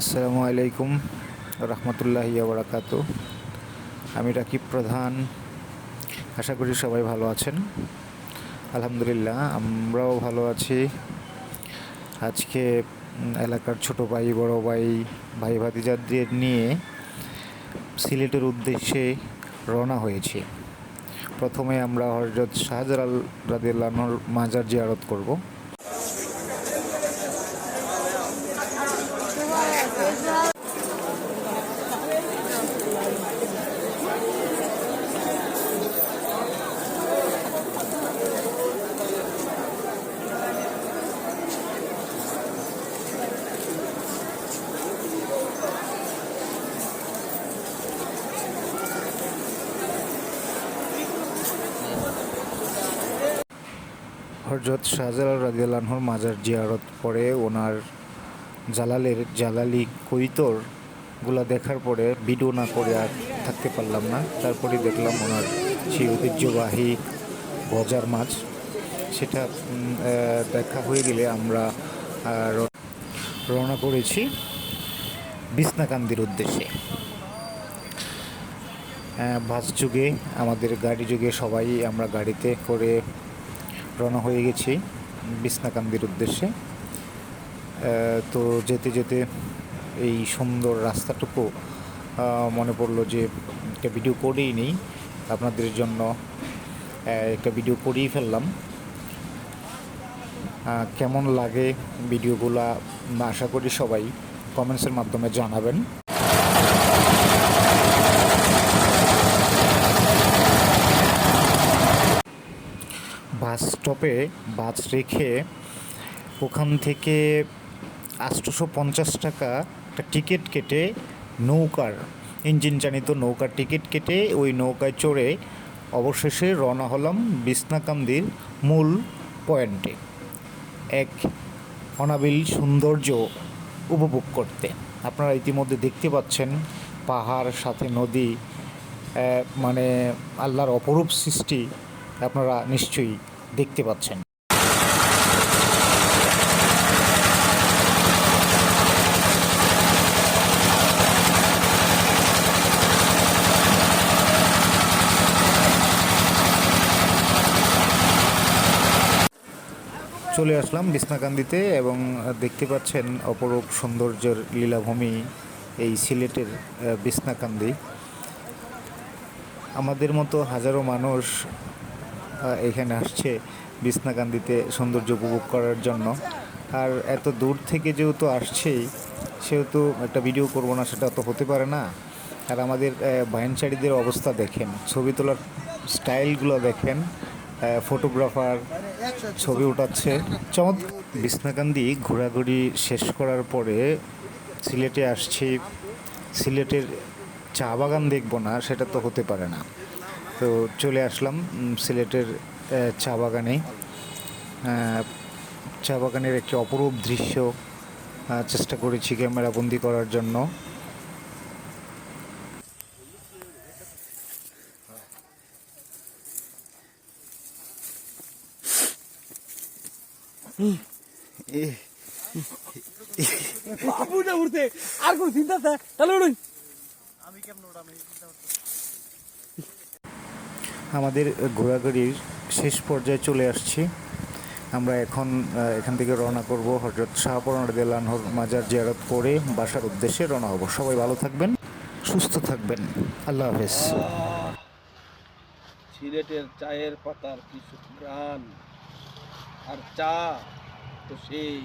আসসালামু আলাইকুম রহমতুল্লাহি বারাকাত আমি রাকিব প্রধান। আশা করি সবাই ভালো আছেন। আলহামদুলিল্লাহ, আমরাও ভালো আছি। আজকে এলাকার ছোট ভাই, বড় ভাই ভাই ভাতিজাদের নিয়ে সিলেটের উদ্দেশ্যে রওনা হয়েছি। প্রথমে আমরা হজরত শাহজালাল রাদিয়াল্লাহুর মাজার জিয়ারত করব। হজরত শাহজালাল রাদিয়াল্লাহুর মাজার জিয়ারত পরে ওনার জালালের জালালি কৈতরগুলা দেখার পরে ভিডিও না করে আর থাকতে পারলাম না। তারপরে দেখলাম ওনার সেই ঐতিহ্যবাহী গজার মাছ। সেটা দেখা হয়ে গেলে আমরা রওনা করেছি বিছনাকান্দির উদ্দেশ্যে। বাস যুগে, আমাদের গাড়ি যুগে সবাই আমরা গাড়িতে করে রওনা হয়ে গেছি বিছনাকান্দির উদ্দেশ্যে। তো যেতে যেতে এই সুন্দর রাস্তাটুকু মনে পড়ল যে একটা ভিডিও করেই নেই। আপনাদের জন্য একটা ভিডিও করেই ফেললাম। কেমন লাগে ভিডিওগুলা আশা করি সবাই কমেন্টসের মাধ্যমে জানাবেন। বাস স্টপে বাস রেখে ওখান থেকে আটশোশো পঞ্চাশ টাকা একটা টিকিট কেটে নৌকার ইঞ্জিন চালিত নৌকার টিকিট কেটে ওই নৌকায় চড়ে অবশেষে রওনা হলাম বিছনাকান্দির মূল পয়েন্টে। এক অনাবিল সৌন্দর্য উপভোগ করতে। আপনারা ইতিমধ্যে দেখতে পাচ্ছেন পাহাড়, সাথে নদী মানে আল্লাহর অপরূপ সৃষ্টি। আপনারা নিশ্চয়ই দেখতে পাচ্ছেন। চলে আসলাম বিছনাকান্দিতে এবং দেখতে পাচ্ছেন অপরূপ সৌন্দর্যের লীলাভূমি এই সিলেটের বিছনাকান্দি। আমাদের মতো হাজারো মানুষ এখানে আসছে বিছনাকান্দিতে সৌন্দর্য উপভোগ করার জন্য। আর এত দূর থেকে যেহেতু আসছেই, সেহেতু একটা ভিডিও করব না, সেটা তো হতে পারে না। আর আমাদের ভাইনচারিদের অবস্থা দেখেন, ছবি তোলার স্টাইলগুলো দেখেন ফটোগ্রাফার ছবি উঠাচ্ছে। চমৎকার। বিছনাকান্দি ঘোরাঘুরি শেষ করার পরে সিলেটে আসছি। সিলেটের চা বাগান দেখব না, সেটা তো হতে পারে না। তো চলে আসলাম সিলেটের চা বাগানে। চা বাগানের একটি অপরূপ দৃশ্য চেষ্টা করেছি ক্যামেরা বন্দি করার জন্য। বাবুটা উঠতে আর কোন চিন্তা আছে? তাহলে উঠুন আমাদের ঘোরাঘুরির শেষ পর্যায়ে চলে আসছি। আমরা এখন এখান থেকে রওনা করব হজরত শাহপুরান রদিয়াল্লাহর মাজার জিয়ারত করে বাসার উদ্দেশ্যে রওনা হব। সবাই ভালো থাকবেন, সুস্থ থাকবেন। আল্লাহ হাফেজ। সিলেটের চায়ের পাতার কিছু সুগ্রান আর চা তো সেই।